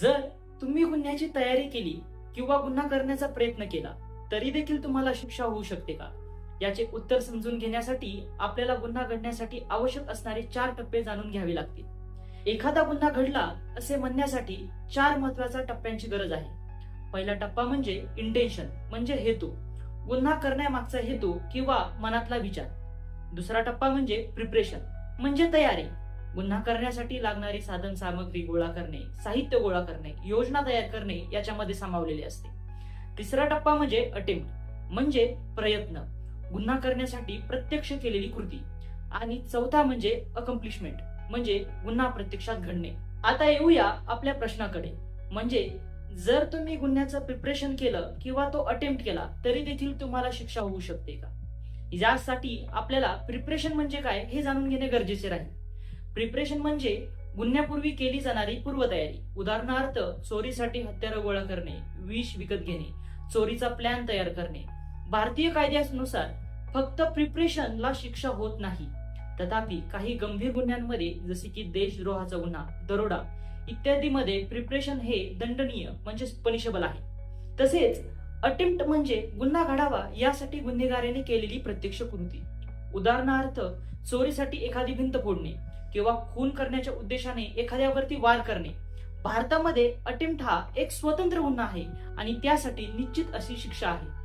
जर तुम्ही गुन्ह्याची तयारी केली किंवा गुन्हा करण्याचा प्रयत्न केला तरी देखील तुम्हाला शिक्षा होऊ शकते का? याचे उत्तर समजून घेण्यासाठी आपल्याला गुन्हा घडण्यासाठी आवश्यक असणारे चार टप्पे जाणून घ्यावे लागतील. एखादा गुन्हा घडला असे म्हणण्यासाठी चार महत्त्वाच्या टप्प्यांची गरज आहे. पहिला टप्पा म्हणजे इंटेन्शन म्हणजे हेतू. गुन्हा करण्यामागचा हेतू किंवा मनातला विचार. दुसरा टप्पा म्हणजे प्रिपरेशन म्हणजे तयारी. गुन्हा करण्यासाठी लागणारी साधन सामग्री गोळा करणे साहित्य गोळा करणे योजना तयार करणे याच्यामध्ये सामावलेले असते. तिसरा टप्पा म्हणजे अटेम्प्ट म्हणजे प्रयत्न. गुन्हा करण्यासाठी प्रत्यक्ष केलेली कृती. आणि चौथा म्हणजे अकम्प्लिशमेंट म्हणजे गुन्हा प्रत्यक्षात घडणे. आता येऊया आपल्या प्रश्नाकडे. म्हणजे जर तुम्ही गुन्ह्याचं प्रिपरेशन केलं किंवा तो अटेम्प्ट केला तरी देखील तुम्हाला शिक्षा होऊ शकते का? यासाठी आपल्याला प्रिपरेशन म्हणजे काय हे जाणून घेणे गरजेचे राहील. प्रिपरेशन म्हणजे गुन्ह्यापूर्वी केली जाणारी पूर्वतयारी. उदाहरणार्थ चोरीसाठी हत्यारं गोळा करणे विष विकत घेणे चोरीचा प्लॅन तयार करणे. भारतीय कायद्यानुसार फक्त प्रिपरेशनला शिक्षा होत नाही. तथापि काही गंभीर गुन्ह्यांमध्ये जसे की देशद्रोहाचा गुन्हा दरोडा इत्यादीमध्ये प्रिपरेशन हे दंडनीय म्हणजे पनिशेबल आहे. तसेच अटेम्प्ट म्हणजे गुन्हा घडावा यासाठी गुन्हेगाराने केलेली प्रत्यक्ष कृती. उदाहरणार्थ चोरीसाठी एखादी भिंत फोडणे. किंवा खून करण्याच्या उद्देशाने एखाद्यावरती वार करणे. भारतामध्ये अटेम्प्ट हा एक स्वतंत्र गुन्हा आहे आणि त्यासाठी निश्चित अशी शिक्षा आहे.